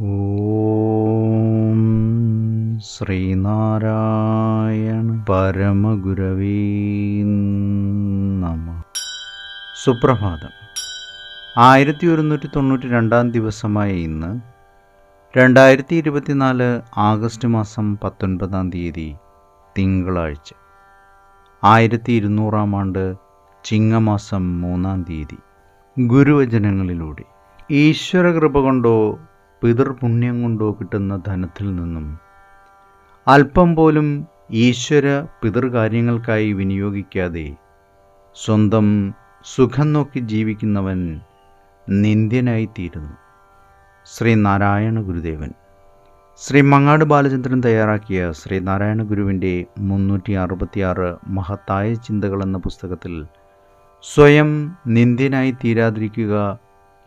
ഓം ശ്രീനാരായണ പരമഗുരവീ നമ. സുപ്രഭാതം. ആയിരത്തി ഒരുന്നൂറ്റി തൊണ്ണൂറ്റി രണ്ടാം ദിവസമായ ഇന്ന് രണ്ടായിരത്തി ഇരുപത്തിനാല് ആഗസ്റ്റ് മാസം പത്തൊൻപതാം തീയതി തിങ്കളാഴ്ച. ആയിരത്തി ഇരുന്നൂറാം ആണ്ട് ചിങ്ങമാസം മൂന്നാം തീയതി. ഗുരുവചനങ്ങളിലൂടെ. ഈശ്വര കൃപ കൊണ്ടോ പിതൃപുണ്യം കൊണ്ടോ കിട്ടുന്ന ധനത്തിൽ നിന്നും അല്പം പോലും ഈശ്വര പിതൃകാര്യങ്ങൾക്കായി വിനിയോഗിക്കാതെ സ്വന്തം സുഖം നോക്കി ജീവിക്കുന്നവൻ നിന്ദ്യനായിത്തീരുന്നു. ശ്രീനാരായണ ഗുരുദേവൻ. ശ്രീ മങ്ങാട് ബാലചന്ദ്രൻ തയ്യാറാക്കിയ ശ്രീ നാരായണ ഗുരുവിന്റെ മുന്നൂറ്റി അറുപത്തിയാറ് മഹത്തായ ചിന്തകൾ എന്ന പുസ്തകത്തിൽ സ്വയം നിന്ദ്യനായി തീരാതിരിക്കുക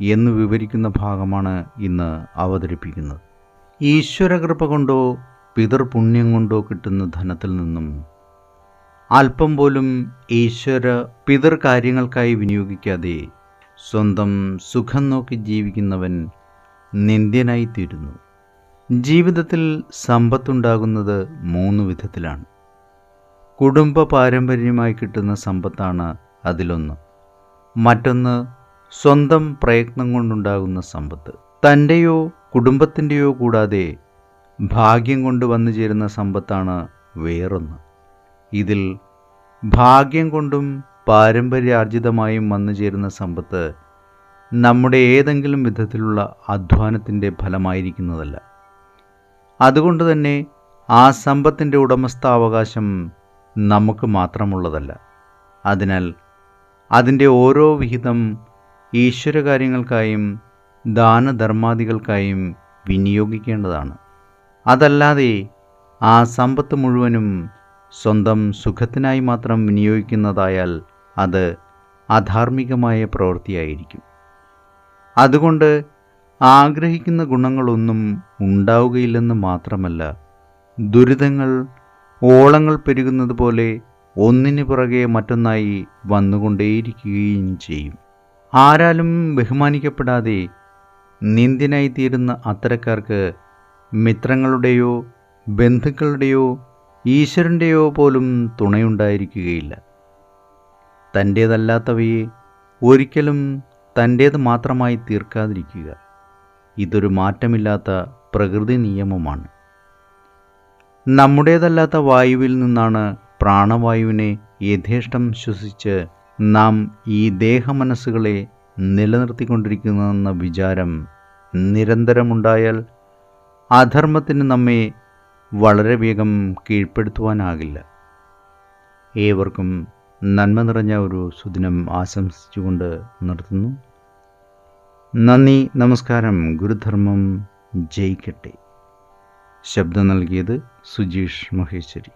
എന്ന് വിവരിക്കുന്ന ഭാഗമാണ് ഇന്ന് അവതരിപ്പിക്കുന്നത്. ഈശ്വരകൃപ കൊണ്ടോ പിതൃപുണ്യം കൊണ്ടോ കിട്ടുന്ന ധനത്തിൽ നിന്നും അല്പം പോലും ഈശ്വര പിതൃ കാര്യങ്ങൾക്കായി വിനിയോഗിക്കാതെ സ്വന്തം സുഖം നോക്കി ജീവിക്കുന്നവൻ നിന്ദ്യനായിത്തീരുന്നു. ജീവിതത്തിൽ സമ്പത്തുണ്ടാകുന്നത് മൂന്ന് വിധത്തിലാണ്. കുടുംബ പാരമ്പര്യമായി കിട്ടുന്ന സമ്പത്താണ് അതിലൊന്ന്. മറ്റൊന്ന് സ്വന്തം പ്രയത്നം കൊണ്ടുണ്ടാകുന്ന സമ്പത്ത്. തന്റെയോ കുടുംബത്തിന്റെയോ കൂടാതെ ഭാഗ്യം കൊണ്ട് വന്നു ചേരുന്ന സമ്പത്താണ് വേറൊന്ന്. ഇതിൽ ഭാഗ്യം കൊണ്ടും പാരമ്പര്യാർജിതമായും വന്നു ചേരുന്ന സമ്പത്ത് നമ്മുടെ ഏതെങ്കിലും വിധത്തിലുള്ള അധ്വാനത്തിന്റെ ഫലമായിരിക്കുന്നതല്ല. അതുകൊണ്ട് തന്നെ ആ സമ്പത്തിന്റെ ഉടമസ്ഥാവകാശം നമുക്ക് മാത്രമുള്ളതല്ല. അതിനാൽ അതിന്റെ ഓരോ വിഹിതം ഈശ്വരകാര്യങ്ങൾക്കായും ദാനധർമാദികൾക്കായും വിനിയോഗിക്കേണ്ടതാണ്. അതല്ലാതെ ആ സമ്പത്ത് മുഴുവനും സ്വന്തം സുഖത്തിനായി മാത്രം വിനിയോഗിക്കുന്നതായാൽ അത് അധാർമികമായ പ്രവൃത്തിയായിരിക്കും. അതുകൊണ്ട് ആഗ്രഹിക്കുന്ന ഗുണങ്ങളൊന്നും ഉണ്ടാവുകയില്ലെന്ന് മാത്രമല്ല ദുരിതങ്ങൾ ഓളങ്ങൾ പെരുകുന്നത് പോലെ ഒന്നിനു പുറകെ മറ്റൊന്നായി വന്നുകൊണ്ടേയിരിക്കുകയും ചെയ്യും. ആരാലും ബഹുമാനിക്കപ്പെടാതെ നിന്ദ്യനായിത്തീരുന്ന അത്തരക്കാർക്ക് മിത്രങ്ങളുടെയോ ബന്ധുക്കളുടെയോ ഈശ്വരന്റെയോ പോലും തുണയുണ്ടായിരിക്കുകയില്ല. തന്റേതല്ലാത്തവയെ ഒരിക്കലും തന്റേത് മാത്രമായി തീർക്കാതിരിക്കുക ഇതൊരു മാറ്റമില്ലാത്ത പ്രകൃതി നിയമമാണ്. നമ്മുടേതല്ലാത്ത വായുവിൽ നിന്നാണ് പ്രാണവായുവിനെ യഥേഷ്ടം ശ്വസിച്ച് നാം ഈ ദേഹമനസ്സുകളെ നിലനിർത്തിക്കൊണ്ടിരിക്കുന്നതെന്ന വിചാരം നിരന്തരമുണ്ടായാൽ അധർമ്മത്തിന് നമ്മെ വളരെ വേഗം കീഴ്പ്പെടുത്തുവാനാകില്ല. ഏവർക്കും നന്മ നിറഞ്ഞ ഒരു സുദിനം ആശംസിച്ചുകൊണ്ട് നിർത്തുന്നു. നന്ദി നമസ്കാരം ഗുരുധർമ്മം ജയിക്കട്ടെ. ശബ്ദം നൽകിയത് സുജീഷ് മഹേശ്വരി.